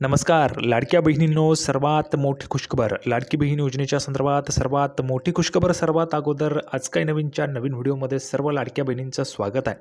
नमस्कार लाडक्या बहिणींनो सर्वात मोठी खुशखबर. लाडकी बहीण योजनेच्या संदर्भात सर्वात मोठी खुशखबर सर्वात अगोदर आज काही नवीनच्या नवीन व्हिडिओमध्ये सर्व लाडक्या बहिणींचं स्वागत आहे.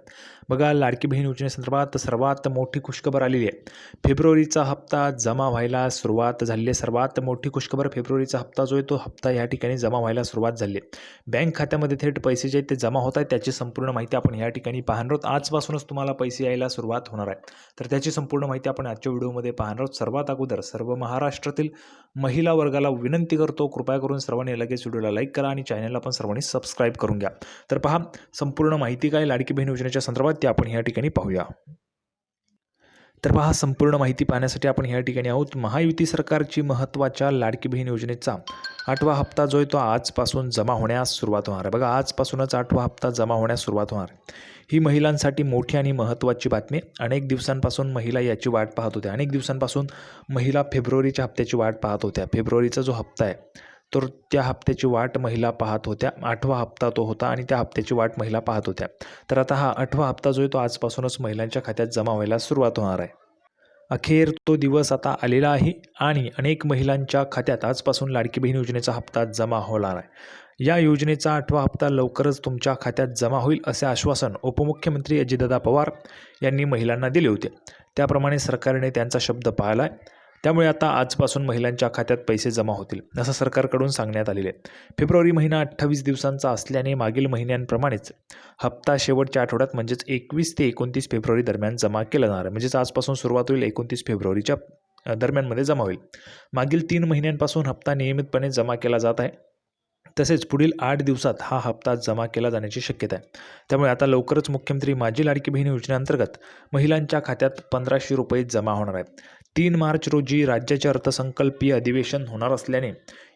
बघा लाडकी बहीण योजनेसंदर्भात सर्वात मोठी खुशखबर आलेली आहे. फेब्रुवारीचा हप्ता जमा व्हायला सुरुवात झाली आहे. सर्वात मोठी खुशखबर फेब्रुवारीचा हप्ता जो आहे तो हप्ता या ठिकाणी जमा व्हायला सुरुवात झाली आहे. बँक खात्यामध्ये थेट पैसे जे आहेत ते जमा होत आहेत. त्याची संपूर्ण माहिती आपण या ठिकाणी पाहणार आहोत. आजपासूनच तुम्हाला पैसे यायला सुरुवात होणार आहे. तर त्याची संपूर्ण माहिती आपण आजच्या व्हिडिओमध्ये पाहणार आहोत. सर्वात अगोदर सर्व महाराष्ट्रातील महिला वर्गाला विनंती करतो कृपया करून सर्वांनी लगेच व्हिडिओला लाईक करा आणि चॅनलला पण सर्वांनी सबस्क्राईब करून घ्या. तर पहा संपूर्ण माहिती काय लाडकी बहीण योजनेच्या संदर्भात ती आपण या ठिकाणी पाहूया. तर पहा संपूर्ण माहिती पाहण्यासाठी आपण ह्या ठिकाणी आहोत. महायुती सरकारची महत्त्वाच्या लाडकी बहीण योजनेचा आठवा हप्ता जो आहे तो आजपासून जमा होण्यास सुरुवात होणार आहे. बघा आजपासूनच आठवा हप्ता जमा होण्यास सुरुवात होणार ही महिलांसाठी मोठी आणि महत्त्वाची बातमी अनेक दिवसांपासून महिला याची वाट पाहत होत्या. अनेक दिवसांपासून महिला फेब्रुवारीच्या हप्त्याची वाट पाहत होत्या. फेब्रुवारीचा जो हप्ता आहे तर त्या हप्त्याची वाट महिला पाहत होत्या. आठवा हप्ता तो होता आणि त्या हप्त्याची वाट महिला पाहत होत्या. तर आता हा आठवा हप्ता जो आहे तो आजपासूनच महिलांच्या खात्यात जमा व्हायला सुरुवात होणार आहे. अखेर तो दिवस आता आलेला आहे आणि अनेक महिलांच्या खात्यात आजपासून लाडकी बहीण योजनेचा हप्ता जमा होणार आहे. या योजनेचा आठवा हप्ता लवकरच तुमच्या खात्यात जमा होईल असे आश्वासन उपमुख्यमंत्री अजितदादा पवार यांनी महिलांना दिले होते. त्याप्रमाणे सरकारने त्यांचा शब्द पाळला आहे त्यामुळे आता आजपासून महिलांच्या खात्यात पैसे जमा होतील असं सरकारकडून सांगण्यात आलेले आहे. फेब्रुवारी महिना अठ्ठावीस दिवसांचा असल्याने मागील महिन्यांप्रमाणेच हप्ता शेवटच्या आठवड्यात म्हणजेच एकवीस ते एकोणतीस फेब्रुवारी दरम्यान जमा केला जाणार आहे. म्हणजेच आजपासून सुरुवात होईल एकोणतीस फेब्रुवारीच्या दरम्यानमध्ये जमा होईल. मागील तीन महिन्यांपासून हप्ता नियमितपणे जमा केला जात आहे. तसेच पुढील आठ दिवसात हा हप्ता जमा केला जाण्याची शक्यता आहे. त्यामुळे आता लवकरच मुख्यमंत्री माझी लाडकी बहीण योजनेअंतर्गत महिलांच्या खात्यात पंधराशे रुपये जमा होणार आहेत. तीन मार्च रोजी राज्याचे अर्थसंकल्पीय अधिवेशन होणार असल्याने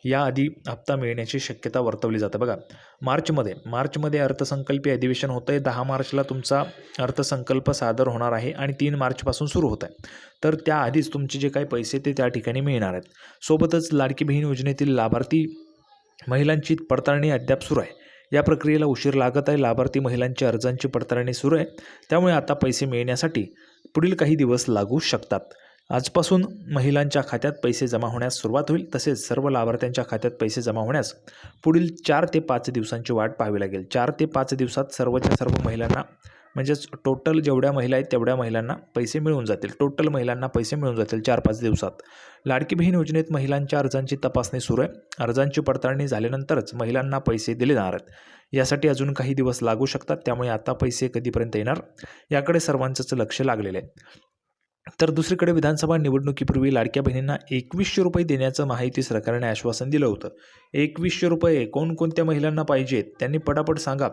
याआधी हप्ता मिळण्याची शक्यता वर्तवली जाते. बघा मार्चमध्ये मार्चमध्ये अर्थसंकल्पीय अधिवेशन होतं आहे दहा मार्चला तुमचा अर्थसंकल्प सादर होणार आहे आणि तीन मार्चपासून सुरू होत आहे तर त्याआधीच तुमचे जे काही पैसे ते त्या ठिकाणी मिळणार आहेत. सोबतच लाडकी बहीण योजनेतील लाभार्थी महिलांची पडताळणी अद्याप सुरू आहे. या प्रक्रियेला उशीर लागत आहे. लाभार्थी महिलांच्या अर्जांची पडताळणी सुरू आहे. त्यामुळे आता पैसे मिळण्यासाठी पुढील काही दिवस लागू शकतात. आजपासून महिलांच्या खात्यात पैसे जमा होण्यास सुरुवात होईल. तसेच सर्व लाभार्थ्यांच्या खात्यात पैसे जमा होण्यास पुढील चार ते पाच दिवसांची वाट पाहावी लागेल. चार ते पाच दिवसात सर्वच्या सर्व महिलांना म्हणजेच टोटल जेवढ्या महिला आहेत तेवढ्या महिलांना पैसे मिळून जातील. टोटल महिलांना पैसे मिळून जातील चार पाच दिवसात. लाडकी बहीण योजनेत महिलांच्या अर्जांची तपासणी सुरू आहे. अर्जांची पडताळणी झाल्यानंतरच महिलांना पैसे दिले जाणार आहेत. यासाठी अजून काही दिवस लागू शकतात. त्यामुळे आता पैसे कधीपर्यंत येणार? याकडे सर्वांचंच लक्ष लागलेलं आहे. तर दुसरीकडे विधानसभा निवडणुकीपूर्वी लाडक्या बहिणींना एकवीसशे रुपये देण्याचं माहिती सरकारने आश्वासन दिलं होतं. एकवीसशे रुपये कोणकोणत्या महिलांना पाहिजेत त्यांनी पटापट सांगा.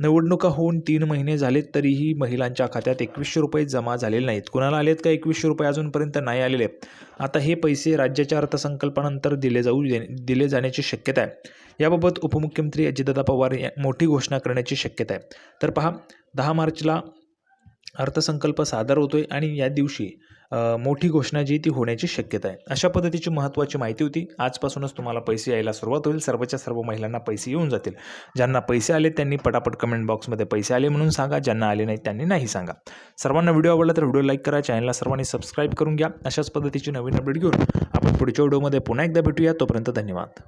निवडणुका होऊन तीन महिने झालेत तरीही महिलांच्या खात्यात एकवीसशे रुपये जमा झालेले नाहीत. कुणाला आलेत का एकवीसशे रुपये? अजूनपर्यंत नाही आलेले. आता हे पैसे राज्याच्या अर्थसंकल्पानंतर दिले जाऊ दिले जाण्याची शक्यता आहे. याबाबत उपमुख्यमंत्री अजितदादा पवार या मोठी घोषणा करण्याची शक्यता आहे. तर पहा दहा मार्चला अर्थसंकल्प सादर होतो आहे आणि या दिवशी मोठी घोषणा जी ती होण्याची शक्यता आहे. अशा पद्धतीची महत्त्वाची माहिती होती. आजपासूनच तुम्हाला पैसे यायला सुरुवात होईल. सर्वच्या सर्व महिलांना पैसे येऊन जातील. ज्यांना पैसे आले त्यांनी पटापट कमेंट बॉक्समध्ये पैसे आले म्हणून सांगा. ज्यांना आले नाही त्यांनी नाही सांगा. सर्वांना व्हिडिओ आवडला तर व्हिडिओ लाईक करा. चॅनलला सर्वांनी सबस्क्राईब करून घ्या. अशाच पद्धतीची नवीन अपडेट घेऊन आपण पुढच्या व्हिडिओमध्ये पुन्हा एकदा भेटूया. तोपर्यंत धन्यवाद.